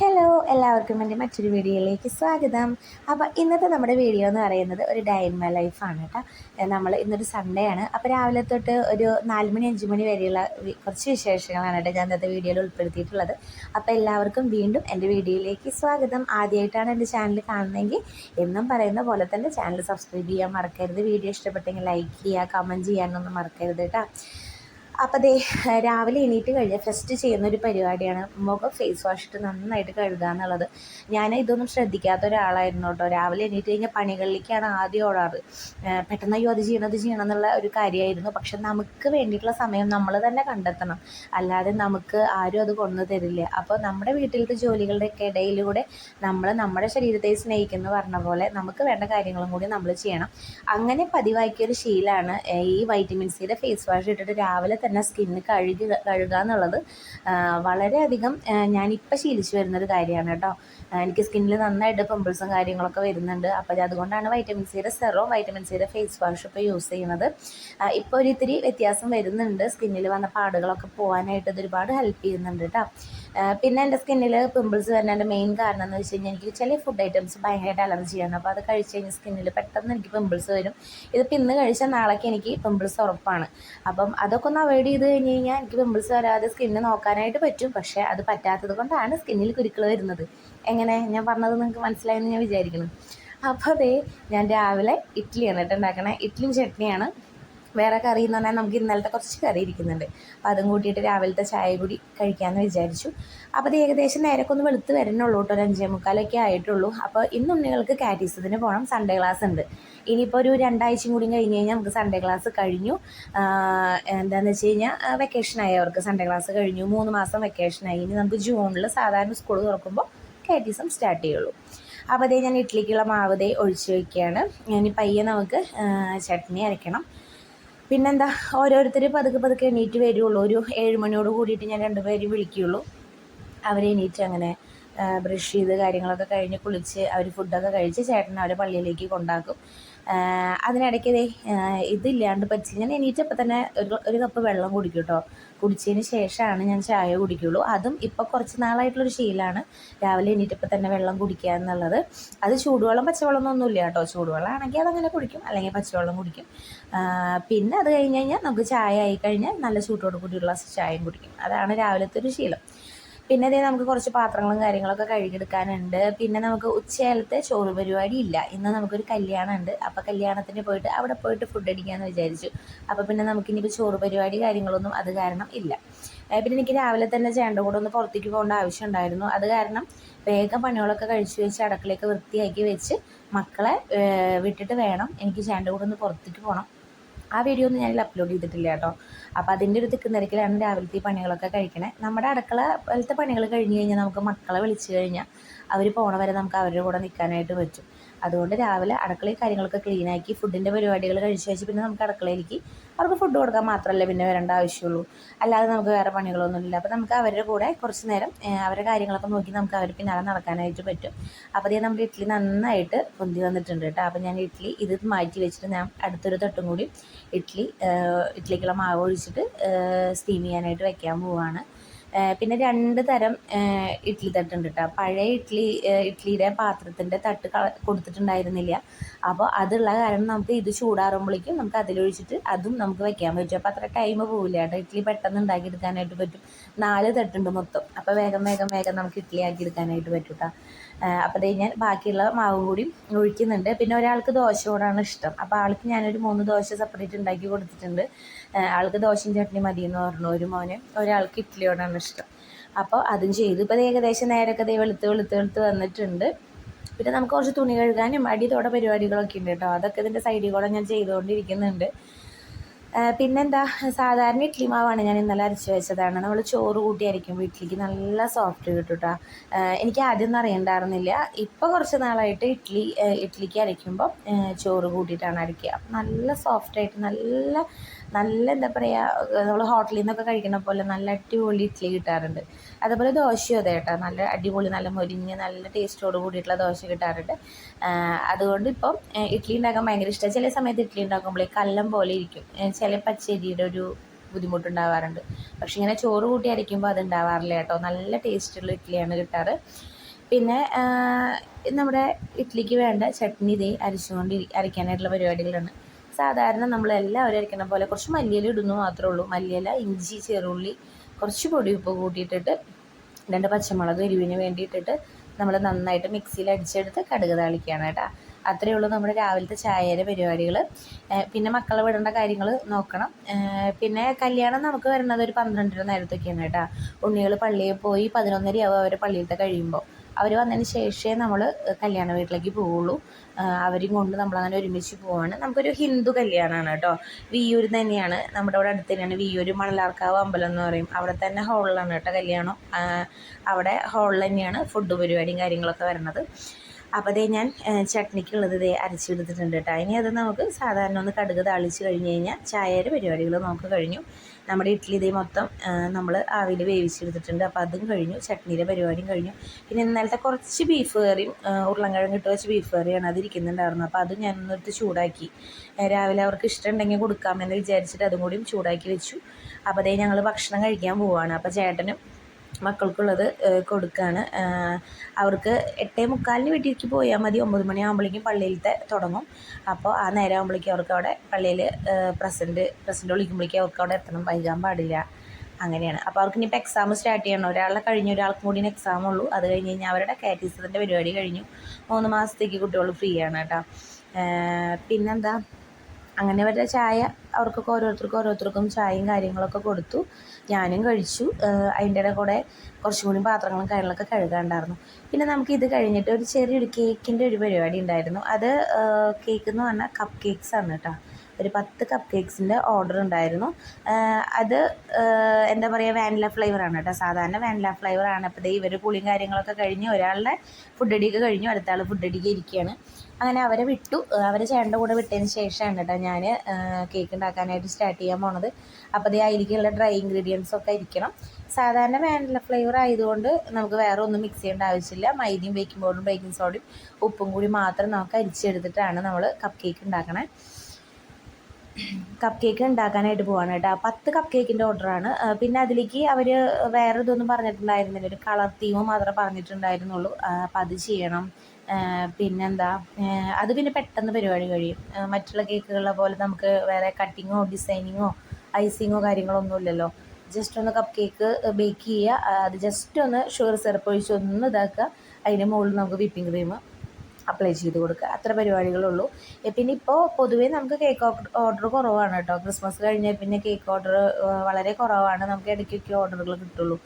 Hello എല്ലാവർക്കും എന്റെ മറ്റൊരു വീഡിയോയിലേക്ക് സ്വാഗതം. അപ്പോൾ ഇന്നത്തെ നമ്മുടെ വീഡിയോ എന്ന് പറയുന്നത് ഒരു ഡേ ഇൻ മൈ ലൈഫാണ് കേട്ടോ നമ്മൾ ഇന്നൊരു സൺഡേ ആണ്. അപ്പോൾ രാവിലെ തൊട്ട് ഒരു നാല് മണി അഞ്ച് മണി വരെയുള്ള കുറച്ച് വിശേഷങ്ങളാണ് കേട്ടോ ഞാൻ ഇന്നത്തെ വീഡിയോയിൽ ഉൾപ്പെടുത്തിയിട്ടുള്ളത്. അപ്പോൾ എല്ലാവർക്കും വീണ്ടും എന്റെ വീഡിയോയിലേക്ക് സ്വാഗതം. ആദ്യമായിട്ടാണ് എന്റെ ചാനൽ കാണുന്നതെങ്കിൽ എന്നും പറയുന്ന പോലെ തന്നെ ചാനൽ സബ്സ്ക്രൈബ് ചെയ്യാൻ മറക്കരുത്. വീഡിയോ ഇഷ്ടപ്പെട്ടെങ്കിൽ ലൈക്ക് ചെയ്യുക കമന്റ് ചെയ്യാനൊന്നും മറക്കരുത് കേട്ടോ. അപ്പോൾ ദേ രാവിലെ എണീറ്റ് കഴിഞ്ഞ് ഫസ്റ്റ് ചെയ്യുന്ന ഒരു പരിപാടിയാണ്. മുഖം ഫേസ് വാഷ് ഇട്ട് നന്നായിട്ട് കഴുകുക എന്നുള്ളത്. ഞാൻ ഇതൊന്നും ശ്രദ്ധിക്കാത്ത ഒരാളായിരുന്നു കേട്ടോ. രാവിലെ എണീറ്റ് കഴിഞ്ഞാൽ പണികളിലേക്കാണ് ആദ്യം ഓടാറ്. പെട്ടെന്ന് അയ്യോ അത് ചെയ്യണം അത് ചെയ്യണം എന്നുള്ള ഒരു കാര്യമായിരുന്നു. പക്ഷെ നമുക്ക് വേണ്ടിയിട്ടുള്ള സമയം നമ്മൾ തന്നെ കണ്ടെത്തണം. അല്ലാതെ നമുക്ക് ആരും അത് കൊണ്ടു തരില്ല. അപ്പോൾ നമ്മുടെ വീട്ടിലത്തെ ജോലികളുടെയൊക്കെ ഇടയിലൂടെ നമ്മൾ നമ്മുടെ ശരീരത്തെ സ്നേഹിക്കുന്നു പറഞ്ഞ പോലെ നമുക്ക് വേണ്ട കാര്യങ്ങളും കൂടി നമ്മൾ ചെയ്യണം. അങ്ങനെ പതിവാക്കിയൊരു ശീലമാണ് ഈ വൈറ്റമിൻ സിയുടെ ഫേസ് വാഷ് ഇട്ടിട്ട് രാവിലെ തന്നെ സ്കിന്ന് കഴുകി കഴുകുക എന്നുള്ളത് വളരെയധികം ഞാനിപ്പോൾ ശീലിച്ചു വരുന്നൊരു കാര്യമാണ് കേട്ടോ. എനിക്ക് സ്കിന്നിൽ നന്നായിട്ട് പിമ്പിൾസും കാര്യങ്ങളൊക്കെ വരുന്നുണ്ട്. അപ്പോൾ അതുകൊണ്ടാണ് വൈറ്റമിൻ സിയുടെ സെറോ വൈറ്റമിൻ സിയുടെ ഫേസ് വാഷ് ഇപ്പോൾ യൂസ് ചെയ്യുന്നത്. ഇപ്പോൾ ഒരു ഇത്തിരി വ്യത്യാസം വരുന്നുണ്ട്. സ്കിന്നിൽ വന്ന പാടുകളൊക്കെ പോകാനായിട്ട് ഇതൊരുപാട് ഹെൽപ്പ് ചെയ്യുന്നുണ്ട് കേട്ടോ പിന്നെ എന്റെ സ്കിന്നിൽ പിമ്പിൾസ് വരുന്നതിന്റെ മെയിൻ കാരണം എന്ന് വെച്ച് കഴിഞ്ഞാൽ എനിക്ക് ചില ഫുഡ് ഐറ്റംസ് ഭയങ്കരമായിട്ട് അലർജിയാണ് അപ്പോൾ അത് കഴിച്ച് കഴിഞ്ഞാൽ സ്കിന്നിൽ പെട്ടെന്ന് എനിക്ക് പിമ്പിൾസ് വരും. ഇതിപ്പോൾ ഇന്ന് കഴിച്ചാൽ നാളേക്ക് എനിക്ക് പിമ്പിൾസ് ഉറപ്പാണ്. അപ്പം അതൊക്കെ ഒന്ന് അവോയ്ഡ് ചെയ്ത് കഴിഞ്ഞ് കഴിഞ്ഞാൽ എനിക്ക് പിമ്പിൾസ് വരാതെ സ്കിന്ന് നോക്കാനായിട്ട് പറ്റും. പക്ഷേ അത് പറ്റാത്തത് കൊണ്ടാണ് സ്കിന്നിൽ കുരുക്കൾ വരുന്നത്. എങ്ങനെ? ഞാൻ പറഞ്ഞത് നിങ്ങൾക്ക് മനസ്സിലായെന്ന് ഞാൻ വിചാരിക്കുന്നു. അപ്പോൾ അതേ ഞാൻ രാവിലെ ഇഡ്ഡലിയാണ് കേട്ടോ ഉണ്ടാക്കണേ. ഇഡ്ഡലിയും ചട്നിയാണ്. വേറെ കറി എന്ന് പറഞ്ഞാൽ നമുക്ക് ഇന്നലത്തെ കുറച്ച് കറി ഇരിക്കുന്നുണ്ട്. അപ്പോൾ അതും കൂട്ടിയിട്ട് രാവിലത്തെ ചായ കൂടി കഴിക്കാമെന്ന് വിചാരിച്ചു. അപ്പോൾ അത് ഏകദേശം നേരൊക്കെ ഒന്ന് വെളുത്ത് വരണുള്ളൂ കേട്ടോ. ഒരു അഞ്ചേ മുക്കാലൊക്കെ ആയിട്ടുള്ളൂ. അപ്പോൾ ഇന്ന് ഉണ്ണികൾക്ക് കാറ്റീസത്തിന് പോകണം സൺഡേ ക്ലാസ് ഉണ്ട്. ഇനിയിപ്പോൾ ഒരു രണ്ടാഴ്ചയും കൂടി കഴിഞ്ഞ് കഴിഞ്ഞാൽ നമുക്ക് സൺഡേ ക്ലാസ് കഴിഞ്ഞു. എന്താണെന്ന് വെച്ച് കഴിഞ്ഞാൽ വെക്കേഷനായി അവർക്ക് സൺഡേ ക്ലാസ് കഴിഞ്ഞു. മൂന്ന് മാസം വെക്കേഷനായി ഇനി നമുക്ക് ജൂണിൽ സാധാരണ സ്കൂൾ തുറക്കുമ്പോൾ കാറ്റീസം സ്റ്റാർട്ട് ചെയ്യുള്ളൂ. അപ്പോൾ അതേ ഞാൻ ഇഡ്ഡലിക്കുള്ള മാവ് ദേ ഒഴിച്ച് വയ്ക്കുകയാണ് ഇനി പയ്യെ നമുക്ക് ചട്നി അരയ്ക്കണം. പിന്നെന്താ ഓരോരുത്തർ പതുക്കെ പതുക്കെ എണീറ്റ് വരുള്ളൂ. ഒരു ഏഴ് മണിയോട് കൂടിയിട്ട് ഞാൻ രണ്ടുപേരും വിളിക്കുകയുള്ളൂ അവരെ എണീറ്റ് അങ്ങനെ ബ്രഷ് ചെയ്ത് കാര്യങ്ങളൊക്കെ കഴിഞ്ഞ് കുളിച്ച് അവർ ഫുഡൊക്കെ കഴിച്ച് ചേട്ടൻ അവരെ പള്ളിയിലേക്ക് കൊണ്ടാക്കും. അതിനിടയ്ക്ക് ഇതില്ലാണ്ട് പറ്റി ഞാൻ എണീറ്റപ്പോൾ തന്നെ ഒരു ഒരു കപ്പ് വെള്ളം കുടിക്കും കേട്ടോ. കുടിച്ചതിന് ശേഷമാണ് ഞാൻ ചായ കുടിക്കുള്ളൂ. അതും ഇപ്പോൾ കുറച്ച് നാളായിട്ടുള്ളൊരു ശീലമാണ് രാവിലെ എണീറ്റപ്പോൾ തന്നെ വെള്ളം കുടിക്കുക എന്നുള്ളത്. അത് ചൂടുവെള്ളം പച്ചവെള്ളം ഒന്നുമില്ല കേട്ടോ. ചൂടുവെള്ളം ആണെങ്കിൽ അതങ്ങനെ കുടിക്കും അല്ലെങ്കിൽ പച്ചവെള്ളം കുടിക്കും. പിന്നെ അത് കഴിഞ്ഞ് കഴിഞ്ഞാൽ നമുക്ക് ചായ ആയി കഴിഞ്ഞാൽ നല്ല ചൂട്ടോട് കൂടിയുള്ള ചായയും കുടിക്കും. അതാണ് രാവിലത്തെ ഒരു ശീലം. പിന്നെ അതേ നമുക്ക് കുറച്ച് പാത്രങ്ങളും കാര്യങ്ങളൊക്കെ കഴുകിയെടുക്കാനുണ്ട്. പിന്നെ നമുക്ക് ഉച്ചകാലത്തെ ചോറ് പരിപാടി ഇല്ല. ഇന്ന് നമുക്കൊരു കല്യാണം ഉണ്ട് അപ്പോൾ കല്യാണത്തിന് പോയിട്ട് അവിടെ പോയിട്ട് ഫുഡ് അടിക്കാമെന്ന് വിചാരിച്ചു. അപ്പോൾ പിന്നെ നമുക്ക് നമുക്കിനിയിപ്പോൾ ചോറ് പരിപാടി കാര്യങ്ങളൊന്നും അത് കാരണം ഇല്ല. പിന്നെ എനിക്ക് രാവിലെ തന്നെ ചേണ്ട കൂടെ ഒന്ന് പുറത്തേക്ക് പോകേണ്ട ആവശ്യം ഉണ്ടായിരുന്നു. അത് കാരണം വേഗം പണികളൊക്കെ കഴിച്ചു വെച്ച് അടുക്കളയൊക്കെ വൃത്തിയാക്കി വെച്ച് മക്കളെ വിട്ടിട്ട് വേണം എനിക്ക് ചേണ്ട കൂടെ ഒന്ന് പുറത്തേക്ക് പോകണം ആ വീഡിയോ ഒന്നും ഞാനിൽ അപ്ലോഡ് ചെയ്തിട്ടില്ല കേട്ടോ. അപ്പോൾ അതിന്റെ ഒരു തിക്ക് നിരക്കിലാണ് രാവിലത്തെ പണികളൊക്കെ കഴിക്കണേ. നമ്മുടെ അടുക്കള പോലത്തെ പണികൾ കഴിഞ്ഞ് കഴിഞ്ഞാൽ നമുക്ക് മക്കളെ വിളിച്ചു കഴിഞ്ഞാൽ അവർ പോണ വരെ നമുക്ക് അവരുടെ കൂടെ നിൽക്കാനായിട്ട് പറ്റും. അതുകൊണ്ട് രാവിലെ അടുക്കളയിൽ കാര്യങ്ങളൊക്കെ ക്ലീനാക്കി ഫുഡിന്റെ പരിപാടികൾ കഴിച്ച് കഴിച്ച് പിന്നെ നമുക്ക് അടുക്കളയിലേക്ക് അവർക്ക് ഫുഡ് കൊടുക്കാൻ മാത്രമല്ലേ പിന്നെ വരേണ്ട ആവശ്യമുള്ളൂ. അല്ലാതെ നമുക്ക് വേറെ പണികളൊന്നുമില്ല. അപ്പോൾ നമുക്ക് അവരുടെ കൂടെ കുറച്ച് നേരം അവരുടെ കാര്യങ്ങളൊക്കെ നോക്കി നമുക്ക് അവർ പിന്നാലെ നടക്കാനായിട്ട് പറ്റും. അപ്പോൾ അതേ നമ്മുടെ ഇഡ്ഡലി നന്നായിട്ട് പൊന്തി വന്നിട്ടുണ്ട് കേട്ടോ. അപ്പോൾ ഞാൻ ഇഡ്ഡലി ഇത് മാറ്റി വെച്ചിട്ട് ഞാൻ അടുത്തൊരു തട്ടും കൂടി ഇഡ്ഡലി ഇഡ്ഡലിക്കുള്ള മാവ് ഒഴിച്ചിട്ട് സ്റ്റീം ചെയ്യാനായിട്ട് വയ്ക്കാൻ പോവുകയാണ് പിന്നെ രണ്ട് തരം ഇഡ്ഡലി തട്ടുണ്ട് കേട്ടോ പഴയ ഇഡ്ഡലി ഇഡ്ഡലിയുടെ പാത്രത്തിന്റെ തട്ട് കൊടുത്തിട്ടുണ്ടായിരുന്നില്ല. അപ്പോൾ അതുള്ള കാരണം നമുക്ക് ഇത് ചൂടാറുമ്പോഴേക്കും നമുക്ക് അതിലൊഴിച്ചിട്ട് അതും നമുക്ക് വെക്കാൻ പറ്റും. അപ്പോൾ അത്ര ടൈം പോവില്ല കേട്ടോ ഇഡ്ഡലി പെട്ടെന്ന് ഉണ്ടാക്കിയെടുക്കാനായിട്ട് പറ്റും. നാല് തട്ടുണ്ട് മൊത്തം. അപ്പോൾ വേഗം വേഗം വേഗം നമുക്ക് ഇഡ്ഡലി ആക്കി എടുക്കാനായിട്ട് പറ്റും കേട്ടോ അപ്പോൾ അത് ഞാൻ ബാക്കിയുള്ള മാവും കൂടി ഒഴിക്കുന്നുണ്ട്. പിന്നെ ഒരാൾക്ക് ദോശയോടാണ് ഇഷ്ടം. അപ്പോൾ ആൾക്ക് ഞാനൊരു മൂന്ന് ദോശ സെപ്പറേറ്റ് ഉണ്ടാക്കി കൊടുത്തിട്ടുണ്ട്. ആൾക്ക് ദോശയും ചട്നി മതി എന്ന് പറഞ്ഞു ഒരു മോന്. ഒരാൾക്ക് ഇഡ്ഡലിയോടാണ് ഇഷ്ടം. അപ്പോൾ അതും ചെയ്തു. ഇപ്പോൾ ഏകദേശം നേരൊക്കെ ദേ വെളുത്ത് വെളുത്ത് വെളുത്ത് വന്നിട്ടുണ്ട്. പിന്നെ നമുക്ക് കുറച്ച് തുണി കഴുകാനും അടി തോടെ പരിപാടികളൊക്കെ ഉണ്ട് കേട്ടോ. അതൊക്കെ ഇതിന്റെ സൈഡിൽ കൂടെ ഞാൻ ചെയ്തുകൊണ്ടിരിക്കുന്നുണ്ട്. പിന്നെന്താ സാധാരണ ഇഡ്ഡലി മാവാണ് ഞാൻ ഇന്നലെ അരച്ച് വെച്ചതാണ്. നമ്മൾ ചോറ് കൂട്ടിയായിരിക്കും വീട്ടിലേക്ക്. നല്ല സോഫ്റ്റ് കിട്ടും കേട്ടോ എനിക്ക് ആദ്യമൊന്നും അറിയണ്ടായിരുന്നില്ല. ഇപ്പോൾ കുറച്ച് നാളായിട്ട് ഇഡ്ഡലി ഇഡ്ഡലിക്ക് അരയ്ക്കുമ്പോൾ ചോറ് കൂട്ടിയിട്ടാണ് അരയ്ക്കുക. നല്ല സോഫ്റ്റായിട്ട് നല്ല നല്ല എന്താ പറയുക നമ്മൾ ഹോട്ടലിൽ നിന്നൊക്കെ കഴിക്കുന്ന പോലെ നല്ല അടിപൊളി ഇഡ്ഡലി കിട്ടാറുണ്ട്. അതുപോലെ ദോശയും അതെ കേട്ടോ നല്ല അടിപൊളി നല്ല മൊരിഞ്ഞ് നല്ല ടേസ്റ്റോട് കൂടിയിട്ടുള്ള ദോശ കിട്ടാറുണ്ട്. അതുകൊണ്ട് ഇപ്പം ഇഡ്ഡലി ഉണ്ടാക്കാൻ ഭയങ്കര ഇഷ്ടമാണ് ചില സമയത്ത് ഇഡ്ഡലി ഉണ്ടാക്കുമ്പോഴേ കല്ലം പോലെ ഇരിക്കും. ചില പച്ചരിയുടെ ഒരു ബുദ്ധിമുട്ടുണ്ടാവാറുണ്ട്. പക്ഷെ ഇങ്ങനെ ചോറ് കൂട്ടി അരയ്ക്കുമ്പോൾ അത് ഉണ്ടാവാറില്ല കേട്ടോ. നല്ല ടേസ്റ്റുള്ള ഇഡ്ഡലിയാണ് കിട്ടാറ്. പിന്നെ നമ്മുടെ ഇഡ്ഡലിക്ക് വേണ്ട ചട്നി ഇതേ അരച്ചുകൊണ്ട് അരയ്ക്കാനായിട്ടുള്ള പരിപാടികളാണ്. സാധാരണ നമ്മൾ എല്ലാവരും അരയ്ക്കുന്ന പോലെ കുറച്ച് മല്ലിയില ഇടുന്നു മാത്രമേ ഉള്ളൂ. മല്ലിയില ഇഞ്ചി ചെറുള്ളി കുറച്ച് പൊടി ഉപ്പ് കൂട്ടിയിട്ടിട്ട് രണ്ട് പച്ചമുളക് എരിവിന് വേണ്ടിയിട്ടിട്ട് നമ്മൾ നന്നായിട്ട് മിക്സിയിൽ അടിച്ചെടുത്ത് കടുക് താളിക്കുകയാണ് കേട്ടോ. അത്രയേ ഉള്ളൂ നമ്മുടെ രാവിലത്തെ ചായയുടെ പരിപാടികൾ പിന്നെ മക്കളെ വിടേണ്ട കാര്യങ്ങൾ നോക്കണം. പിന്നെ കല്യാണം നമുക്ക് വരുന്നത് ഒരു പന്ത്രണ്ടര നേരത്തൊക്കെയാണ് കേട്ടോ. ഉണ്ണികൾ പള്ളിയിൽ പോയി പതിനൊന്നരയാവും അവരെ പള്ളിയിലത്തെ കഴിയുമ്പോൾ അവർ വന്നതിന് ശേഷമേ നമ്മൾ കല്യാണ വീട്ടിലേക്ക് പോവുള്ളൂ. അവരും കൊണ്ട് നമ്മളങ്ങനെ ഒരുമിച്ച് പോവാണ്. നമുക്കൊരു ഹിന്ദു കല്യാണമാണ് കേട്ടോ. വിയൂർ തന്നെയാണ്. നമ്മുടെ ഇവിടെ അടുത്ത് തന്നെയാണ്. വിയൂർ മണലാർക്കാവ് അമ്പലം എന്ന് പറയും. അവിടെ തന്നെ ഹോളിലാണ് കേട്ടോ കല്യാണം. അവിടെ ഹോളിൽ തന്നെയാണ് ഫുഡ് പരിപാടിയും കാര്യങ്ങളൊക്കെ വരുന്നത്. അപ്പോൾ അതേ ഞാൻ ചട്നിക്കുള്ളത് ഇതേ അരച്ചെടുത്തിട്ടുണ്ട് കേട്ടോ ഇനി അത് നമുക്ക് സാധാരണ ഒന്ന് കടുക് താളിച്ച് കഴിഞ്ഞ് കഴിഞ്ഞാൽ ചായയുടെ പരിപാടികൾ നമുക്ക് കഴിഞ്ഞു. നമ്മുടെ ഇഡ്ഡലി ഇതേ മൊത്തം നമ്മൾ ആവിയിൽ വേവിച്ചെടുത്തിട്ടുണ്ട്. അപ്പോൾ അതും കഴിഞ്ഞു ചട്നിയുടെ പരിപാടിയും കഴിഞ്ഞു. പിന്നെ ഇന്നലത്തെ കുറച്ച് ബീഫ് കറിയും ഉരുളൻകിഴങ്ങ് ഇട്ട് വെച്ച് ബീഫ് കറിയാണ് അതിരിക്കുന്നുണ്ടായിരുന്നു അപ്പോൾ അത് ഞാനൊന്നെടുത്ത് ചൂടാക്കി. രാവിലെ അവർക്ക് ഇഷ്ടമുണ്ടെങ്കിൽ കൊടുക്കാമെന്ന് വിചാരിച്ചിട്ട് അതും കൂടിയും ചൂടാക്കി വെച്ചു. അപ്പോൾ അതേ ഞങ്ങൾ ഭക്ഷണം കഴിക്കാൻ പോവുകയാണ് അപ്പോൾ ചേട്ടനും മക്കൾക്കുള്ളത് കൊടുക്കുകയാണ് അവർക്ക് എട്ടേ മുക്കാലിന് വീട്ടിലേക്ക് പോയാൽ മതി. ഒമ്പത് മണിയാകുമ്പോഴേക്കും പള്ളിയിലത്തെ തുടങ്ങും. അപ്പോൾ ആ നേരം ആകുമ്പോഴേക്കും അവർക്ക് അവിടെ പള്ളിയിൽ പ്രസന്റ് പ്രസന്റ് വിളിക്കുമ്പോഴേക്കും അവർക്ക് അവിടെ എത്തണം. വൈകാൻ പാടില്ല. അങ്ങനെയാണ്. അപ്പോൾ അവർക്ക് ഇനിയിപ്പോൾ എക്സാം സ്റ്റാർട്ട് ചെയ്യണം. ഒരാളെ കഴിഞ്ഞ് ഒരാൾക്കും കൂടി എക്സാം ഉള്ളൂ. അത് കഴിഞ്ഞ് കഴിഞ്ഞാൽ അവരുടെ കാറ്റീസത്തിന്റെ പരിപാടി കഴിഞ്ഞു. മൂന്ന് മാസത്തേക്ക് കുട്ടികൾ ഫ്രീ ആണ് കേട്ടോ പിന്നെന്താ? അങ്ങനെ അവരുടെ ചായ അവർക്കൊക്കെ ഓരോരുത്തർക്കും ഓരോരുത്തർക്കും ചായയും കാര്യങ്ങളൊക്കെ കൊടുത്തു. ഞാനും കഴിച്ചു. അതിന്റെ കൂടെ കുറച്ചും കൂടി പാത്രങ്ങളും കാര്യങ്ങളൊക്കെ കഴുകാണ്ടായിരുന്നു. പിന്നെ നമുക്ക് ഇത് കഴിഞ്ഞിട്ട് ഒരു ചെറിയൊരു കേക്കിന്റെ ഒരു പരിപാടി ഉണ്ടായിരുന്നു. അത് കേക്ക് എന്ന് പറഞ്ഞാൽ കപ്പ് കേക്ക്സ് ആണ് കേട്ടോ. ഒരു പത്ത് കപ്പ് കേക്ക്സിന്റെ ഓർഡർ ഉണ്ടായിരുന്നു. അത് എന്താ പറയുക വാനില ഫ്ലേവറാണ് കേട്ടോ. സാധാരണ വാനില ഫ്ലേവറാണ് അപ്പോൾ ദേ ഇവർ കുളിയും കാര്യങ്ങളൊക്കെ കഴിഞ്ഞ് ഒരാളുടെ ഫുഡ് അടിയൊക്കെ കഴിഞ്ഞു. അടുത്ത ആൾ ഫുഡ് അടിക്ക് ഇരിക്കുകയാണ്. അങ്ങനെ അവരെ വിട്ടു. അവരെ ചേട്ടന്റെ കൂടെ വിട്ടതിന് ശേഷമാണ് കേട്ടോ ഞാൻ കേക്ക് ഉണ്ടാക്കാനായിട്ട് സ്റ്റാർട്ട് ചെയ്യാൻ പോണത്. അപ്പോൾ ദേ അതിലേക്കുള്ള ഡ്രൈ ഇൻഗ്രീഡിയൻസ് ഒക്കെ ഇരിക്കണം. സാധാരണ വാനില ഫ്ലേവർ ആയതുകൊണ്ട് നമുക്ക് വേറെ ഒന്നും മിക്സ് ചെയ്യേണ്ട ആവശ്യമില്ല. മൈദയും ബേക്കിംഗ് പൗഡറും ബേക്കിംഗ് സോഡയും ഉപ്പും കൂടി മാത്രം നമുക്ക് അരിച്ചെടുത്തിട്ടാണ് നമ്മൾ കപ്പ് കേക്ക് ഉണ്ടാക്കണേ. കപ്പ് കേക്ക് ഉണ്ടാക്കാനായിട്ട് പോവാണ് കേട്ടോ. പത്ത് കപ്പ് കേക്കിന്റെ ഓർഡറാണ് പിന്നെ അതിലേക്ക് അവർ വേറെ ഇതൊന്നും പറഞ്ഞിട്ടുണ്ടായിരുന്നില്ല. ഒരു കളർ തീം മാത്രമേ പറഞ്ഞിട്ടുണ്ടായിരുന്നുള്ളൂ. അപ്പം അത് ചെയ്യണം. പിന്നെന്താ? അത് പിന്നെ പെട്ടെന്ന് പരിപാടി കഴിയും. മറ്റുള്ള കേക്കുകളെ പോലെ നമുക്ക് വേറെ കട്ടിങ്ങോ ഡിസൈനിങ്ങോ ഐസിങ്ങോ കാര്യങ്ങളോ ഒന്നും ഇല്ലല്ലോ. ജസ്റ്റ് ഒന്ന് കപ്പ് കേക്ക് ബേക്ക് ചെയ്യുക അത് ജസ്റ്റ് ഒന്ന് ഷുഗർ സിറപ്പ് ഒഴിച്ച് ഒന്ന് ഇതാക്കുക. അതിന്റെ മുകളിൽ നമുക്ക് വിപ്പിംഗ് ക്രീം അപ്ലൈ ചെയ്ത് കൊടുക്കുക. അത്ര പരിപാടികളുള്ളൂ പിന്നെ ഇപ്പോൾ പൊതുവേ നമുക്ക് കേക്ക് ഓർഡർ കുറവാണ് കേട്ടോ. ക്രിസ്മസ് കഴിഞ്ഞാൽ പിന്നെ കേക്ക് ഓർഡർ വളരെ കുറവാണ്. നമുക്ക് ഇടയ്ക്കൊക്കെ ഓർഡറുകൾ കിട്ടുള്ളൂ.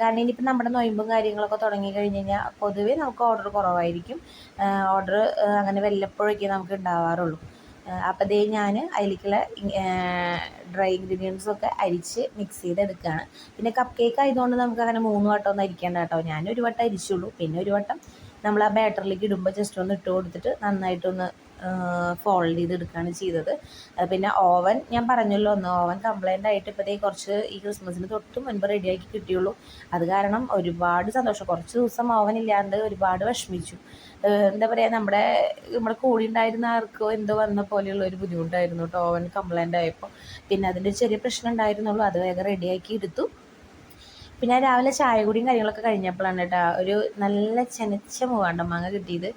കാരണം ഇനിയിപ്പോൾ നമ്മുടെ നൊയമ്പും കാര്യങ്ങളൊക്കെ തുടങ്ങി കഴിഞ്ഞ് കഴിഞ്ഞാൽ പൊതുവേ നമുക്ക് ഓർഡർ കുറവായിരിക്കും. ഓർഡർ അങ്ങനെ വല്ലപ്പോഴൊക്കെ നമുക്ക് ഉണ്ടാവാറുള്ളൂ. അപ്പോൾ ദേ ഞാൻ അതിലേക്കുള്ള ഡ്രൈ ഇൻഗ്രീഡിയൻസ് ഒക്കെ അരിച്ച് മിക്സ് ചെയ്തെടുക്കുകയാണ്. പിന്നെ കപ്പ് കേക്ക് ആയതുകൊണ്ട് നമുക്ക് അങ്ങനെ മൂന്ന് വട്ടം ഒന്നും അരിക്കേണ്ട കേട്ടോ. ഞാൻ ഒരു വട്ടം അരിച്ചുള്ളൂ. പിന്നെ ഒരു വട്ടം നമ്മൾ ആ ബാറ്ററിലേക്ക് ഇടുമ്പോൾ ജസ്റ്റ് ഒന്ന് ഇട്ട് കൊടുത്തിട്ട് നന്നായിട്ടൊന്ന് ഫോൾഡ് ചെയ്തെടുക്കുകയാണ് ചെയ്തത്. പിന്നെ ഓവൻ ഞാൻ പറഞ്ഞല്ലോ ഒന്ന് ഓവൻ കംപ്ലൈന്റ് ആയിട്ട് ഇപ്പോഴത്തേ കുറച്ച് ഈ ക്രിസ്മസിന് തൊട്ട് മുൻപ് റെഡിയാക്കി കിട്ടിയുള്ളൂ. അത് കാരണം ഒരുപാട് സന്തോഷം. കുറച്ച് ദിവസം ഓവൻ ഇല്ലാണ്ട് ഒരുപാട് വിഷമിച്ചു. എന്താ പറയുക നമ്മുടെ നമ്മുടെ കൂടി ഉണ്ടായിരുന്ന ആർക്കോ എന്തോ വന്ന പോലെയുള്ള ഒരു ബുദ്ധിമുട്ടായിരുന്നു കേട്ടോ ഓവൻ കംപ്ലൈന്റ് ആയപ്പോൾ പിന്നെ അതിന്റെ ചെറിയ പ്രശ്നം ഉണ്ടായിരുന്നുള്ളൂ. അത് വേഗം റെഡിയാക്കി എടുത്തു. പിന്നെ രാവിലെ ചായ കുടിയും കാര്യങ്ങളൊക്കെ കഴിഞ്ഞപ്പോഴാണ് കേട്ടോ ഒരു നല്ല ചെനച്ച മൂവാണ്ടൻ മാങ്ങ കിട്ടിയത്.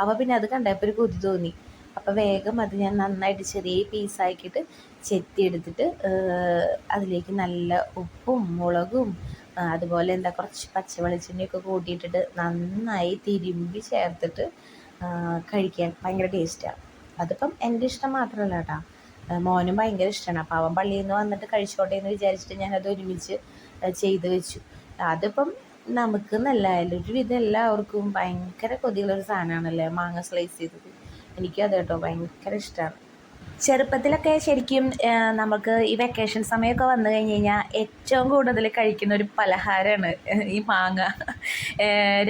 അപ്പോൾ പിന്നെ അത് കണ്ടപ്പോൾ ഒരു കൊതി തോന്നി. അപ്പോൾ വേഗം അത് ഞാൻ നന്നായിട്ട് ചെറിയ പീസാക്കിയിട്ട് ചെത്തി എടുത്തിട്ട് അതിലേക്ക് നല്ല ഉപ്പും മുളകും അതുപോലെ എന്താ കുറച്ച് പച്ച വെളിച്ചെണ്ണയൊക്കെ കൂട്ടിയിട്ടിട്ട് നന്നായി തിരുമ്പി ചേർത്തിട്ട് കഴിക്കാൻ ഭയങ്കര ടേസ്റ്റാണ് അതിപ്പം എന്റെ ഇഷ്ടം മാത്രമല്ല കേട്ടോ. മോനും ഭയങ്കര ഇഷ്ടമാണ് അപ്പോൾ അവൻ പള്ളിയിൽ നിന്ന് വന്നിട്ട് കഴിച്ചോട്ടെ എന്ന് വിചാരിച്ചിട്ട് ഞാനത് ഒരുമിച്ച് ചെയ്ത് വെച്ചു. അതിപ്പം നമുക്ക് എന്നല്ല ഒരുവിധം എല്ലാവർക്കും ഭയങ്കര കൊതിയുള്ളൊരു സാധനമാണല്ലേ മാങ്ങ സ്ലൈസ് ചെയ്തത്. എനിക്കും അത് കേട്ടോ ഭയങ്കര ഇഷ്ടമാണ് ചെറുപ്പത്തിലൊക്കെ ശരിക്കും നമുക്ക് ഈ വെക്കേഷൻ സമയമൊക്കെ വന്നു കഴിഞ്ഞ് കഴിഞ്ഞാൽ ഏറ്റവും കൂടുതൽ കഴിക്കുന്ന ഒരു പലഹാരമാണ് ഈ മാങ്ങ.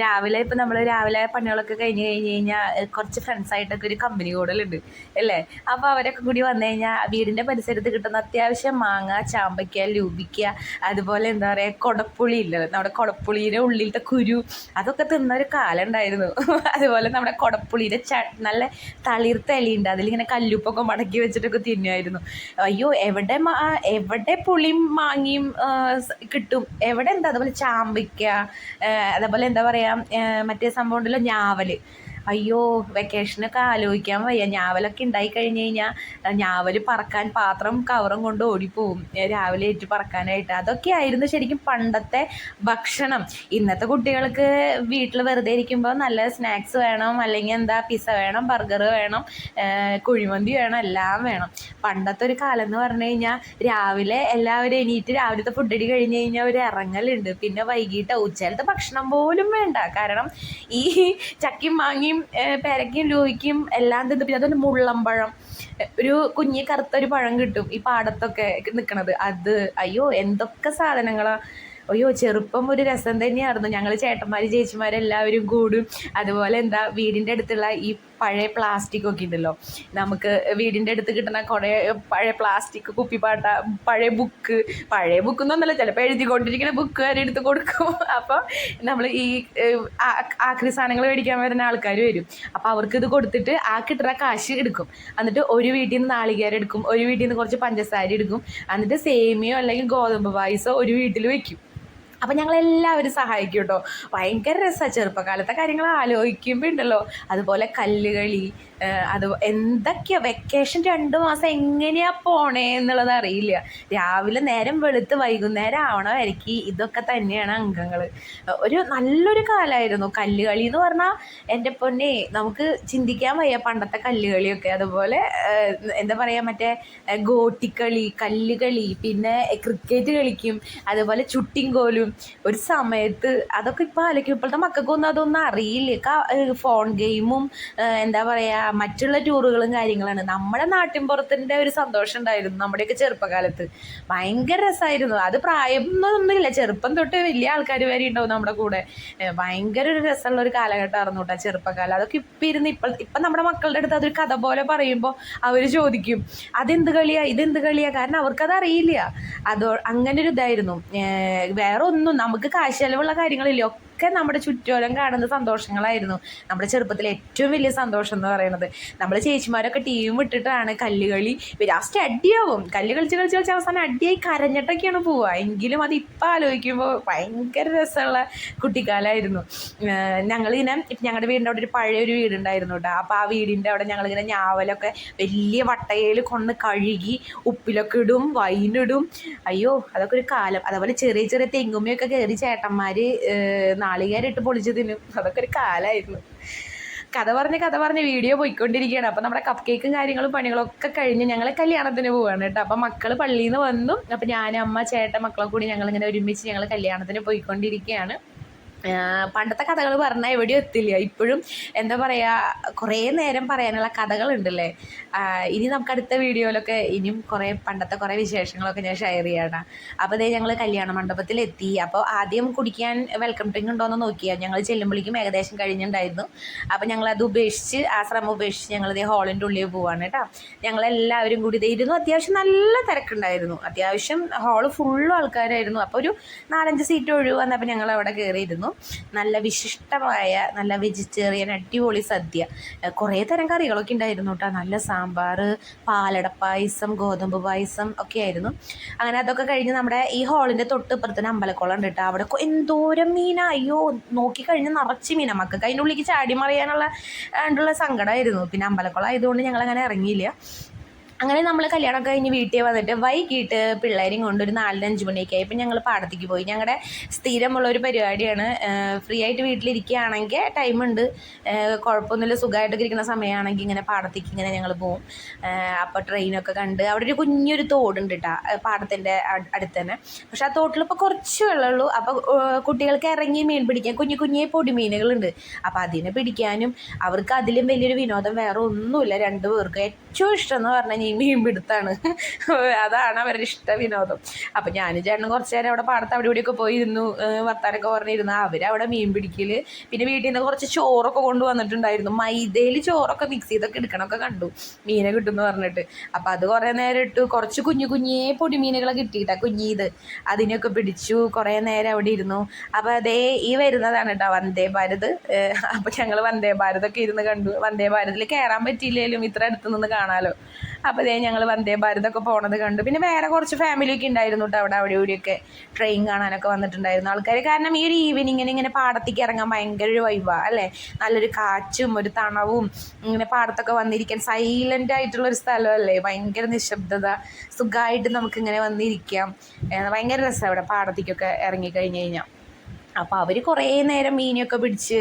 രാവിലെ ഇപ്പം നമ്മൾ രാവിലെ പണികളൊക്കെ കഴിഞ്ഞ് കഴിഞ്ഞ് കഴിഞ്ഞാൽ കുറച്ച് ഫ്രണ്ട്സായിട്ടൊക്കെ ഒരു കമ്പനി കൂടലുണ്ട് അല്ലേ? അപ്പോൾ അവരൊക്കെ കൂടി വന്നു കഴിഞ്ഞാൽ വീടിന്റെ പരിസരത്ത് കിട്ടുന്ന അത്യാവശ്യം മാങ്ങ ചാമ്പയ്ക്ക ലൂപിക്ക അതുപോലെ എന്താ പറയുക കുടപ്പുളി ഇല്ല? നമ്മുടെ കുടപ്പുളിയുടെ ഉള്ളിലത്തെ കുരു അതൊക്കെ തിന്ന ഒരു കാലം ഉണ്ടായിരുന്നു. അതുപോലെ നമ്മുടെ കുടപ്പുളിയുടെ ച നല്ല തളിർത്ത ഇലയുണ്ട്. അതിലിങ്ങനെ കല്ലുപ്പൊക്കെ മടക്കി വെച്ചിട്ടൊക്കെ തിന്നുമായിരുന്നു. അയ്യോ എവിടെ എവിടെ പുളിയും മാങ്ങിയും കിട്ടും? എവിടെ എന്താ? അതുപോലെ ചാമ്പിക്ക ആ, അതേപോലെ എന്താ പറയുക മറ്റേ സംഭവം ഉണ്ടല്ലോ ഞാവൽ അയ്യോ വെക്കേഷനൊക്കെ ആലോചിക്കാൻ വയ്യ. ഞാവലൊക്കെ ഉണ്ടായി കഴിഞ്ഞ് കഴിഞ്ഞാൽ ഞാവൽ പറക്കാൻ പാത്രം കവറും കൊണ്ട് ഓടിപ്പോവും. രാവിലെ ഏറ്റ് പറക്കാനായിട്ട്. അതൊക്കെ ആയിരുന്നു ശരിക്കും പണ്ടത്തെ ഭക്ഷണം. ഇന്നത്തെ കുട്ടികൾക്ക് വീട്ടിൽ വെറുതെ ഇരിക്കുമ്പോൾ നല്ല സ്നാക്സ് വേണം അല്ലെങ്കിൽ എന്താ പിസ വേണം ബർഗർ വേണം കുഴിമന്തി വേണം എല്ലാം വേണം. പണ്ടത്തെ ഒരു കാലം എന്ന് പറഞ്ഞു കഴിഞ്ഞാൽ രാവിലെ എല്ലാവരും എണീറ്റ് രാവിലത്തെ അടി കഴിഞ്ഞ് കഴിഞ്ഞാൽ ഒരു ഇറങ്ങലുണ്ട്. പിന്നെ വൈകിട്ട് ഉച്ചയിലത്തെ ഭക്ഷണം പോലും വേണ്ട. കാരണം ഈ ചക്കിയും മാങ്ങിയും ഏ, പെരക്കും ലോഹിക്കും എല്ലാം തിന്ന് പിന്നെ അതുപോലെ മുള്ളമ്പഴം ഒരു കുഞ്ഞി കറുത്ത ഒരു പഴം കിട്ടും ഈ പാടത്തൊക്കെ നിൽക്കണത് അത് അയ്യോ എന്തൊക്കെ സാധനങ്ങളാ. അയ്യോ ചെറുപ്പം ഒരു രസം തന്നെയായിരുന്നു. ഞങ്ങൾ ചേട്ടന്മാർ ചേച്ചിമാരെല്ലാവരും കൂടും. അതുപോലെ എന്താ വീടിന്റെ അടുത്തുള്ള ഈ പഴയ പ്ലാസ്റ്റിക് ഒക്കെ ഉണ്ടല്ലോ. നമുക്ക് വീടിന്റെ അടുത്ത് കിട്ടുന്ന കുറേ പഴയ പ്ലാസ്റ്റിക് കുപ്പിപ്പാട്ട പഴയ ബുക്ക് പഴയ ബുക്ക് എന്നൊന്നല്ല ചിലപ്പോൾ എഴുതിക്കൊണ്ടിരിക്കുന്ന ബുക്ക് വരെ എടുത്ത് കൊടുക്കും. അപ്പോൾ നമ്മൾ ഈ ആക്രി സാധനങ്ങൾ മേടിക്കാൻ വരുന്ന ആൾക്കാർ വരും. അപ്പോൾ അവർക്ക് ഇത് കൊടുത്തിട്ട് ആ കിട്ടുന്ന കാശ് എടുക്കും. എന്നിട്ട് ഒരു വീട്ടിൽ നിന്ന് നാളികേരം എടുക്കും ഒരു വീട്ടിൽ നിന്ന് കുറച്ച് പഞ്ചസാര എടുക്കും. എന്നിട്ട് സേമിയോ അല്ലെങ്കിൽ ഗോതമ്പ് പായസോ ഒരു വീട്ടിൽ വെക്കും. അപ്പം ഞങ്ങളെല്ലാവരും സഹായിക്കും കേട്ടോ ഭയങ്കര രസമാണ് ചെറുപ്പകാലത്തെ കാര്യങ്ങൾ ആലോചിക്കുമ്പോൾ ഉണ്ടല്ലോ. അതുപോലെ കല്ലുകളി അത് എന്തൊക്കെയാ വെക്കേഷൻ രണ്ട് മാസം എങ്ങനെയാ പോണേ എന്നുള്ളത് അറിയില്ല. രാവിലെ നേരം വെളുത്ത് വൈകുന്നേരം ആവണമായിരിക്കും. ഇതൊക്കെ തന്നെയാണ് അംഗങ്ങൾ ഒരു നല്ലൊരു കാലമായിരുന്നു കല്ലുകളി എന്ന് പറഞ്ഞാൽ എന്റെ പൊന്നെ നമുക്ക് ചിന്തിക്കാൻ വയ്യ പണ്ടത്തെ കല്ലുകളിയൊക്കെ. അതുപോലെ എന്താ പറയുക മറ്റേ ഗോട്ടിക്കളി കല്ലുകളി പിന്നെ ക്രിക്കറ്റ് കളിക്കും. അതുപോലെ ചുട്ടിങ് കോലും. ഒരു സമയത്ത് അതൊക്കെ ഇപ്പോൾ ആലോചിക്കും ഇപ്പോഴത്തെ മക്കൾക്കൊന്നും അതൊന്നും അറിയില്ല. ഫോൺ ഗെയിമും എന്താ പറയുക മറ്റുള്ള ടൂറുകളും കാര്യങ്ങളാണ്. നമ്മുടെ നാട്ടിൻപുറത്തിന്റെ ഒരു സന്തോഷം ഉണ്ടായിരുന്നു നമ്മുടെയൊക്കെ ചെറുപ്പകാലത്ത്. ഭയങ്കര രസമായിരുന്നു അത് പ്രായം ഒന്നുമില്ല ചെറുപ്പം തൊട്ട് വലിയ ആൾക്കാർ വരെ ഉണ്ടാവും നമ്മുടെ കൂടെ. ഭയങ്കര ഒരു രസമുള്ള ഒരു കാലഘട്ടമായിരുന്നു കേട്ടോ ചെറുപ്പകാലം. അതൊക്കെ ഇപ്പം ഇരുന്ന് ഇപ്പം ഇപ്പം നമ്മുടെ മക്കളുടെ അടുത്ത് അതൊരു കഥ പോലെ പറയുമ്പോൾ അവർ ചോദിക്കും അതെന്ത് കളിയാ? ഇതെന്ത് കളിയാ? കാരണം അവർക്കത് അറിയില്ല. അതോ അങ്ങനെ ഒരു ഇതായിരുന്നു വേറെ ഒന്നും നമുക്ക് കാശ് ചെലവുള്ള കാര്യങ്ങളില്ല. ഒക്കെ നമ്മുടെ ചുറ്റോലം കാണുന്ന സന്തോഷങ്ങളായിരുന്നു. നമ്മുടെ ചെറുപ്പത്തിലെ ഏറ്റവും വലിയ സന്തോഷം എന്ന് പറയുന്നത് നമ്മൾ ചേച്ചിമാരൊക്കെ ടീം വിട്ടിട്ടാണ് കല്ലുകളി ലാസ്റ്റ് അടിയാവും കല്ല് കളിച്ച് കളിച്ച് കളിച്ച് അവസാനം അടിയായി കരഞ്ഞിട്ടൊക്കെയാണ് പോവുക. എങ്കിലും അത് ഇപ്പം ആലോചിക്കുമ്പോൾ ഭയങ്കര രസമുള്ള കുട്ടിക്കാലമായിരുന്നു. ഞങ്ങളിങ്ങനെ ഞങ്ങളുടെ വീടിന്റെ അവിടെ ഒരു പഴയ ഒരു വീടുണ്ടായിരുന്നു കേട്ടോ അപ്പോൾ ആ വീടിന്റെ അവിടെ ഞങ്ങളിങ്ങനെ ഞാവലൊക്കെ വലിയ വട്ടയിൽ കൊണ്ട് കഴുകി ഉപ്പിലൊക്കെ ഇടും വൈനിടും. അയ്യോ അതൊക്കെ ഒരു കാലം. അതേപോലെ ചെറിയ ചെറിയ തെങ്ങുമ്മയൊക്കെ കയറി ചേട്ടന്മാർ നാളികേരിട്ട് പൊളിച്ച് തിന്നും അതൊക്കെ ഒരു കാലമായിരുന്നു കഥ പറഞ്ഞ് കഥ പറഞ്ഞ് വീഡിയോ പോയിക്കൊണ്ടിരിക്കുകയാണ്. അപ്പം നമ്മുടെ കപ്പ് കേക്കും കാര്യങ്ങളും പണികളൊക്കെ കഴിഞ്ഞ് ഞങ്ങൾ കല്യാണത്തിന് പോവുകയാണ് കേട്ടോ. അപ്പം മക്കൾ പള്ളിയിൽ നിന്ന് വന്നു. അപ്പം ഞാൻ അമ്മ ചേട്ടൻ മക്കളെ കൂടി ഞങ്ങളിങ്ങനെ ഒരുമിച്ച് ഞങ്ങൾ കല്യാണത്തിന് പോയിക്കൊണ്ടിരിക്കുകയാണ്. പണ്ടത്തെ കഥകൾ പറഞ്ഞാൽ എവിടെയും എത്തില്ല. ഇപ്പോഴും എന്താ പറയുക കുറേ നേരം പറയാനുള്ള കഥകളുണ്ടല്ലേ? ഇനി നമുക്ക് അടുത്ത വീഡിയോയിലൊക്കെ ഇനിയും കുറേ പണ്ടത്തെ കുറേ വിശേഷങ്ങളൊക്കെ ഞാൻ ഷെയർ ചെയ്യണം. അപ്പോൾ അതേ ഞങ്ങൾ കല്യാണ മണ്ഡപത്തിലെത്തി അപ്പോൾ ആദ്യം കുടിക്കാൻ വെൽക്കം ഡ്രിങ്ക് ഉണ്ടോ എന്ന് നോക്കിയാൽ ഞങ്ങൾ ചെല്ലുമ്പോഴേക്കും ഏകദേശം കഴിഞ്ഞിട്ടുണ്ടായിരുന്നു അപ്പോൾ ഞങ്ങളത് ഉപേക്ഷിച്ച് ആ ശ്രമം ഉപേക്ഷിച്ച് ഞങ്ങൾ ഇതേ ഹോളിന്റെ ഉള്ളിൽ പോവാണ് കേട്ടോ. ഞങ്ങളെല്ലാവരും കൂടി ഇതേ ഇരുന്നു. അത്യാവശ്യം നല്ല തിരക്കുണ്ടായിരുന്നു. അത്യാവശ്യം ഹാൾ ഫുള്ളും ആൾക്കാരായിരുന്നു. അപ്പോൾ ഒരു നാലഞ്ച് സീറ്റ് ഒഴിവ് വന്നപ്പോൾ ഞങ്ങൾ അവിടെ കയറിയിരുന്നു നല്ല വിശിഷ്ടമായ നല്ല വെജിറ്റേറിയൻ അടിപൊളി സദ്യ. കുറേ തരം കറികളൊക്കെ ഉണ്ടായിരുന്നു കേട്ടോ നല്ല സാമ്പാർ പാലട പായസം ഗോതമ്പ് പായസം ഒക്കെ ആയിരുന്നു. അങ്ങനെ അതൊക്കെ കഴിഞ്ഞ് നമ്മുടെ ഈ ഹാളിന്റെ തൊട്ട് ഇപ്പുറത്തിന് അമ്പലക്കുളം ഉണ്ട് കേട്ടോ അവിടെ എന്തോരം മീനാ. അയ്യോ നോക്കിക്കഴിഞ്ഞ് നിറച്ച് മീന. മക്കൾക്ക് അതിന്റെ ഉള്ളിലേക്ക് ചാടി മറിയാനുള്ള സങ്കടമായിരുന്നു പിന്നെ അമ്പലക്കുളം ആയതുകൊണ്ട് ഞങ്ങൾ അങ്ങനെ ഇറങ്ങിയില്ല. അങ്ങനെ നമ്മൾ കല്യാണമൊക്കെ കഴിഞ്ഞ് വീട്ടിൽ വന്നിട്ട് വൈകിട്ട് പിള്ളേരെയും കൊണ്ട് ഒരു നാലിന് മണിയൊക്കെ ആയി ആയപ്പോൾ ഞങ്ങൾ പാടത്തേക്ക് പോയി. ഞങ്ങളുടെ സ്ഥിരമുള്ള ഒരു പരിപാടിയാണ്. ഫ്രീ ആയിട്ട് വീട്ടിലിരിക്കുകയാണെങ്കിൽ ടൈമുണ്ട് കുഴപ്പമൊന്നുമില്ല. സുഖമായിട്ടൊക്കെ ഇരിക്കുന്ന സമയമാണെങ്കിൽ ഇങ്ങനെ പാടത്തേക്ക് ഇങ്ങനെ ഞങ്ങൾ പോവും. അപ്പോൾ ട്രെയിനൊക്കെ കണ്ട് അവിടെ ഒരു കുഞ്ഞൊരു തോടുണ്ട് കേട്ടോ പാടത്തിന്റെ അടുത്ത് തന്നെ. പക്ഷെ ആ തോട്ടിൽ ഇപ്പോൾ കുറച്ച് വെള്ളമുള്ളൂ. അപ്പോൾ കുട്ടികൾക്ക് ഇറങ്ങി മീൻ പിടിക്കാൻ കുഞ്ഞു കുഞ്ഞേ പൊടിമീനുകളുണ്ട്. അപ്പോൾ അതിനെ പിടിക്കാനും അവർക്ക് അതിലും വലിയൊരു വിനോദം വേറെ ഒന്നുമില്ല. രണ്ടു പേർക്ക് ഏറ്റവും ഇഷ്ടം എന്ന് പറഞ്ഞു മീൻ പിടുത്താണ് അതാണ് അവരുടെ ഇഷ്ട വിനോദം. അപ്പം ഞാനും ചേട്ടനും കുറച്ച് നേരം അവിടെ പാടത്ത് അവിടെ ഇവിടെയൊക്കെ പോയിരുന്നു വർത്താനൊക്കെ പറഞ്ഞിരുന്നു. അവരവിടെ മീൻ പിടിക്കൽ പിന്നെ വീട്ടിൽ നിന്ന് കുറച്ച് ചോറൊക്കെ കൊണ്ടുവന്നിട്ടുണ്ടായിരുന്നു. മൈദയിൽ ചോറൊക്കെ മിക്സ് ചെയ്തൊക്കെ എടുക്കണമൊക്കെ കണ്ടു. മീനെ കിട്ടുമെന്ന് പറഞ്ഞിട്ട്. അപ്പം അത് കുറേ നേരം ഇട്ടു കുറച്ച് കുഞ്ഞു കുഞ്ഞേ പൊടിമീനുകളെ കിട്ടിയിട്ടാ കുഞ്ഞീത്. അതിനെയൊക്കെ പിടിച്ചു കുറേ നേരം അവിടെ ഇരുന്നു. അപ്പോൾ അതേ ഈ വരുന്നതാണ് കേട്ടോ വന്ദേ ഭാരത്. അപ്പോൾ ഞങ്ങൾ വന്ദേ ഭാരതൊക്കെ ഇരുന്ന് കണ്ടു. വന്ദേ ഭാരതിൽ കയറാൻ പറ്റിയില്ലെങ്കിലും ഇത്ര അടുത്ത് നിന്ന് കാണാമല്ലോ അപ്പോൾ ഇതേ ഞങ്ങൾ വന്ദേ ഭാരതൊക്കെ പോണത് കണ്ടു. പിന്നെ വേറെ കുറച്ച് ഫാമിലിയൊക്കെ ഉണ്ടായിരുന്നു കേട്ടോ അവിടെ അവിടെ ഇവിടെയൊക്കെ ട്രെയിൻ കാണാനൊക്കെ വന്നിട്ടുണ്ടായിരുന്നു ആൾക്കാർ കാരണം ഈ ഒരു ഈവനിങ്ങിന് ഇങ്ങനെ പാടത്തേക്ക് ഇറങ്ങാൻ ഭയങ്കര ഒരു വൈബാണ് അല്ലേ? നല്ലൊരു കാറ്റും ഒരു തണവും ഇങ്ങനെ പാടത്തൊക്കെ വന്നിരിക്കാൻ സൈലന്റ് ആയിട്ടുള്ള ഒരു സ്ഥലമല്ലേ ഭയങ്കര നിശബ്ദത സുഖമായിട്ട് നമുക്കിങ്ങനെ വന്നിരിക്കാം. ഭയങ്കര രസമാണ് അവിടെ പാടത്തേക്കൊക്കെ ഇറങ്ങി കഴിഞ്ഞു കഴിഞ്ഞാൽ അപ്പോൾ അവർ കുറേ നേരം മീനൊക്കെ പിടിച്ച്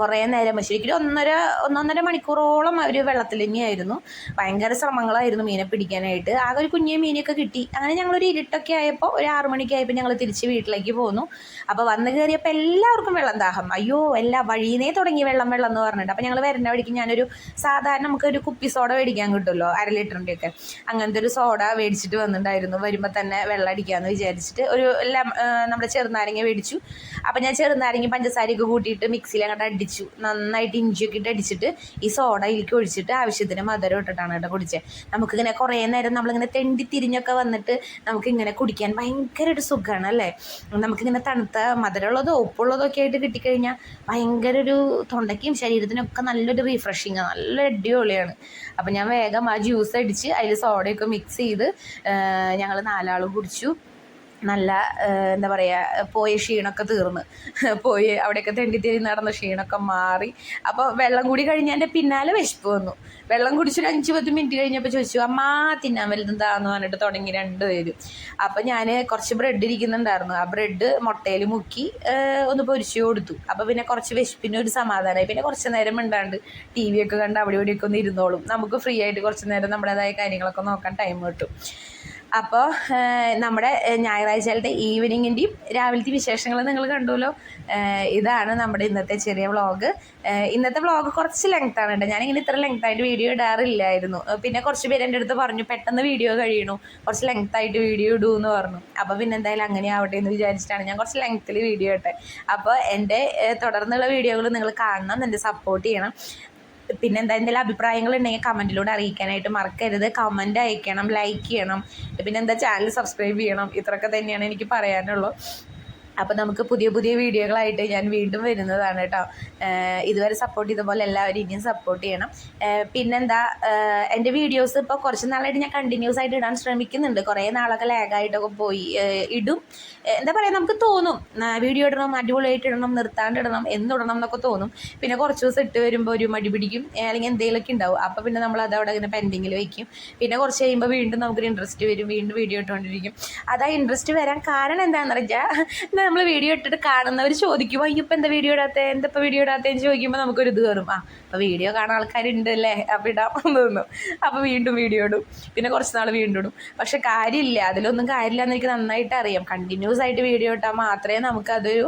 കുറേ നേരം ശരിക്കും ഒന്നര ഒന്നൊന്നര മണിക്കൂറോളം അവർ വെള്ളത്തിൽ തന്നെയായിരുന്നു ഭയങ്കര ശ്രമങ്ങളായിരുന്നു മീനെ പിടിക്കാനായിട്ട്. ആകെ ഒരു കുഞ്ഞേ മീനൊക്കെ കിട്ടി. അങ്ങനെ ഞങ്ങളൊരു ഇരുട്ടൊക്കെ ആയപ്പോൾ ഒരു ആറു മണിക്ക് ആയപ്പോൾ ഞങ്ങൾ തിരിച്ച് വീട്ടിലേക്ക് പോന്നു. അപ്പോൾ വന്ന് കയറിയപ്പോൾ എല്ലാവർക്കും വെള്ളം ദാഹം. അയ്യോ എല്ലാ വഴിയിനേ തുടങ്ങി വെള്ളം വെള്ളം എന്ന് പറഞ്ഞിട്ട്. അപ്പോൾ ഞങ്ങൾ വരുന്ന വഴിക്ക് ഞാനൊരു സാധാരണ നമുക്ക് ഒരു കുപ്പി സോഡ മേടിക്കാൻ കിട്ടുമല്ലോ അര ലിറ്ററിന്റെയൊക്കെ അങ്ങനത്തെ ഒരു സോഡ മേടിച്ചിട്ട് വന്നിട്ടുണ്ടായിരുന്നു. വരുമ്പോൾ തന്നെ വെള്ളം അടിക്കാമെന്ന് വിചാരിച്ചിട്ട് ഒരു നമ്മുടെ ചെറുനാരങ്ങ മേടിച്ചു. അപ്പോൾ ഞാൻ ചെറുനാരങ്ങി പഞ്ചസാരയൊക്കെ കൂട്ടിയിട്ട് മിക്സിയിൽ അങ്ങോട്ട് അടിച്ചു. നന്നായിട്ട് ഇഞ്ചിയൊക്കെ ഇട്ട് അടിച്ചിട്ട് ഈ സോഡ ഇതിലേക്ക് ഒഴിച്ചിട്ട് ആവശ്യത്തിന് മധുരം ഇട്ടിട്ടാണ് കേട്ടോ കുടിച്ചത് നമുക്കിങ്ങനെ കുറേ നേരം നമ്മളിങ്ങനെ തെണ്ടി തിരിഞ്ഞൊക്കെ വന്നിട്ട് നമുക്കിങ്ങനെ കുടിക്കാൻ ഭയങ്കര ഒരു സുഖമാണ് അല്ലേ? നമുക്കിങ്ങനെ തണുത്ത മധുരമുള്ളതോ ഉപ്പുള്ളതോ ഒക്കെ ആയിട്ട് കിട്ടിക്കഴിഞ്ഞാൽ ഭയങ്കര ഒരു തൊണ്ടയ്ക്കും ശരീരത്തിനൊക്കെ നല്ലൊരു റീഫ്രഷിങ് നല്ല അടിപൊളിയാണ്. അപ്പം ഞാൻ വേഗം ആ ജ്യൂസ് അടിച്ച് അതിൽ സോഡയൊക്കെ മിക്സ് ചെയ്ത് ഞങ്ങൾ നാലാളും കുടിച്ചു. നല്ല എന്താ പറയുക പോയ ക്ഷീണമൊക്കെ തീർന്ന്. പോയി അവിടെയൊക്കെ തെണ്ടിത്തിരി നടന്ന ക്ഷീണമൊക്കെ മാറി. അപ്പോൾ വെള്ളം കൂടി കഴിഞ്ഞതിന്റെ പിന്നാലെ വിശപ്പ് വന്നു. വെള്ളം കുടിച്ചൊരു അഞ്ച് പത്ത് മിനിറ്റ് കഴിഞ്ഞപ്പോൾ ചോദിച്ചു അമ്മ തിന്നാൻ വലുതെന്താന്ന് പറഞ്ഞിട്ട് തുടങ്ങി രണ്ടുപേരും അപ്പോൾ ഞാൻ കുറച്ച് ബ്രെഡ് ഇരിക്കുന്നുണ്ടായിരുന്നു. ആ ബ്രെഡ് മുട്ടയിൽ മുക്കി ഒന്ന് പൊരിച്ചു കൊടുത്തു. അപ്പോൾ പിന്നെ കുറച്ച് വിശപ്പിന് ഒരു സമാധാനമായി പിന്നെ കുറച്ച് നേരം ഉണ്ടാണ്ട് ടി വി ഒക്കെ കണ്ട് അവിടെ ഇവിടെയൊക്കെ ഒന്ന് ഇരുന്നോളും. നമുക്ക് ഫ്രീ ആയിട്ട് കുറച്ച് നേരം നമ്മുടേതായ കാര്യങ്ങളൊക്കെ നോക്കാൻ ടൈം കിട്ടും. അപ്പോൾ നമ്മുടെ ഞായറാഴ്ചകളുടെ ഈവനിങ്ങിന്റെയും രാവിലത്തെ വിശേഷങ്ങൾ നിങ്ങൾ കണ്ടുവല്ലോ ഇതാണ് നമ്മുടെ ഇന്നത്തെ ചെറിയ വ്ളോഗ്. ഇന്നത്തെ വ്ളോഗ് കുറച്ച് ലെങ്ത് ആണ് കേട്ടോ. ഞാനിങ്ങനെ ഇത്ര ലെങ്ത് ആയിട്ട് വീഡിയോ ഇടാറില്ലായിരുന്നു. പിന്നെ കുറച്ച് പേര് എന്റെ അടുത്ത് പറഞ്ഞു പെട്ടെന്ന് വീഡിയോ കഴിയണു. കുറച്ച് ലെങ്ത് ആയിട്ട് വീഡിയോ ഇടൂ എന്ന് പറഞ്ഞു. അപ്പോൾ പിന്നെ എന്തായാലും അങ്ങനെ ആവട്ടെ എന്ന് വിചാരിച്ചിട്ടാണ് ഞാൻ കുറച്ച് ലെങ്ത്തിൽ വീഡിയോ ഇട്ടെ. അപ്പോൾ എന്റെ തുടർന്നുള്ള വീഡിയോകൾ നിങ്ങൾ കാണണം എന്റെ സപ്പോർട്ട് ചെയ്യണം. പിന്നെ എന്താ എന്തെങ്കിലും അഭിപ്രായങ്ങൾ ഉണ്ടെങ്കിൽ കമന്റിലൂടെ അറിയിക്കാനായിട്ട് മറക്കരുത്. കമന്റ് അയക്കണം ലൈക്ക് ചെയ്യണം. പിന്നെ എന്താ ചാനൽ സബ്സ്ക്രൈബ് ചെയ്യണം. ഇത്രയൊക്കെ തന്നെയാണ് എനിക്ക് പറയാനുള്ളൂ. അപ്പോൾ നമുക്ക് പുതിയ പുതിയ വീഡിയോകളായിട്ട് ഞാൻ വീണ്ടും വരുന്നതാണ് കേട്ടോ. ഇതുവരെ സപ്പോർട്ട് ചെയ്ത പോലെ എല്ലാവരും ഇനിയും സപ്പോർട്ട് ചെയ്യണം. പിന്നെന്താ എന്റെ വീഡിയോസ് ഇപ്പോൾ കുറച്ച് നാളായിട്ട് ഞാൻ കണ്ടിന്യൂസ് ആയിട്ട് ഇടാൻ ശ്രമിക്കുന്നുണ്ട്. കുറേ നാളൊക്കെ ലാഗായിട്ടൊക്കെ പോയി ഇടും. എന്താ പറയുക നമുക്ക് തോന്നും. വീഡിയോ ഇടണം അടിപൊളിയായിട്ട് ഇടണം നിർത്താണ്ടിടണം എന്നിടണം എന്നൊക്കെ തോന്നും. പിന്നെ കുറച്ച് ദിവസം ഇട്ട് വരുമ്പോൾ ഒരു മടി പിടിക്കും. അല്ലെങ്കിൽ എന്തെങ്കിലുമൊക്കെ ഉണ്ടാവും. അപ്പോൾ പിന്നെ നമ്മൾ അത് അവിടെ ഇങ്ങനെ പെൻഡിങ്ങിൽ വെക്കും. പിന്നെ കുറച്ച് കഴിയുമ്പോൾ വീണ്ടും നമുക്കൊരു ഇൻട്രസ്റ്റ് വരും. വീണ്ടും വീഡിയോ ഇട്ടുകൊണ്ടിരിക്കും അതാ ഇൻട്രസ്റ്റ് വരാൻ കാരണം എന്താണെന്ന് വെച്ചാൽ നമ്മൾ വീഡിയോ ഇട്ടിട്ട് കാണുന്നവർ ചോദിക്കും അയ്യോ ഇപ്പം എന്താ വീഡിയോ ഇടാത്ത? എന്താ ഇപ്പോൾ വീഡിയോ ഇടാത്തതെന്ന് ചോദിക്കുമ്പോൾ നമുക്കൊരു ഇത് കയറും ആ അപ്പോൾ വീഡിയോ കാണാൻ ആൾക്കാരുണ്ട് അല്ലേ? അപ്പോൾ ഇടാം. തോന്നും. അപ്പോൾ വീണ്ടും വീഡിയോ ഇടും. പിന്നെ കുറച്ച് നാൾ വീണ്ടും ഇടും. പക്ഷെ കാര്യമില്ല. അതിലൊന്നും കാര്യമില്ല എന്ന് എനിക്ക് നന്നായിട്ട് അറിയാം. കണ്ടിന്യൂസ് ആയിട്ട് വീഡിയോ ഇട്ടാൽ മാത്രമേ നമുക്ക് അതൊരു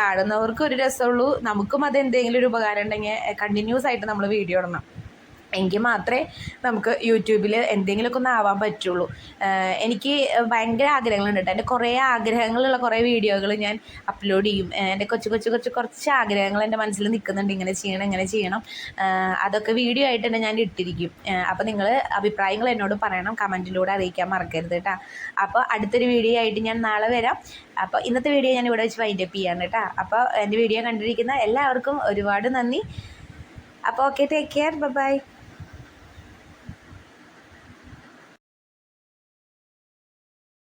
കാണുന്നവർക്കും ഒരു രസമുള്ളൂ. നമുക്കും അത് എന്തെങ്കിലും ഒരു ഉപകാരം ഉണ്ടെങ്കിൽ കണ്ടിന്യൂസ് ആയിട്ട് നമ്മൾ വീഡിയോ ഇടണം. എങ്കിൽ മാത്രമേ നമുക്ക് യൂട്യൂബിൽ എന്തെങ്കിലുമൊക്കെ ഒന്ന് ആവാൻ പറ്റുള്ളൂ. എനിക്ക് ഭയങ്കര ആഗ്രഹങ്ങളുണ്ട് കേട്ടോ. എന്റെ കുറേ ആഗ്രഹങ്ങളുള്ള കുറേ വീഡിയോകൾ ഞാൻ അപ്ലോഡ് ചെയ്യും. എന്റെ കൊച്ചു കൊച്ചു കൊച്ചു കുറച്ച് ആഗ്രഹങ്ങൾ എന്റെ മനസ്സിൽ നിൽക്കുന്നുണ്ട്. ഇങ്ങനെ ചെയ്യണം ഇങ്ങനെ ചെയ്യണം. അതൊക്കെ വീഡിയോ ആയിട്ട് തന്നെ ഞാൻ ഇട്ടിരിക്കും. അപ്പോൾ നിങ്ങൾ അഭിപ്രായങ്ങൾ എന്നോട് പറയണം. കമന്റിലൂടെ അറിയിക്കാൻ മറക്കരുത് കേട്ടോ. അപ്പോൾ അടുത്തൊരു വീഡിയോ ആയിട്ട് ഞാൻ നാളെ വരാം. അപ്പോൾ ഇന്നത്തെ വീഡിയോ ഞാൻ ഇവിടെ വെച്ച് വൈൻഡപ്പ് ചെയ്യാണ് കേട്ടോ. അപ്പോൾ എന്റെ വീഡിയോ കണ്ടിരിക്കുന്ന എല്ലാവർക്കും ഒരുപാട് നന്ദി. അപ്പോൾ ഓക്കെ ടേക്ക് കെയർ ബൈ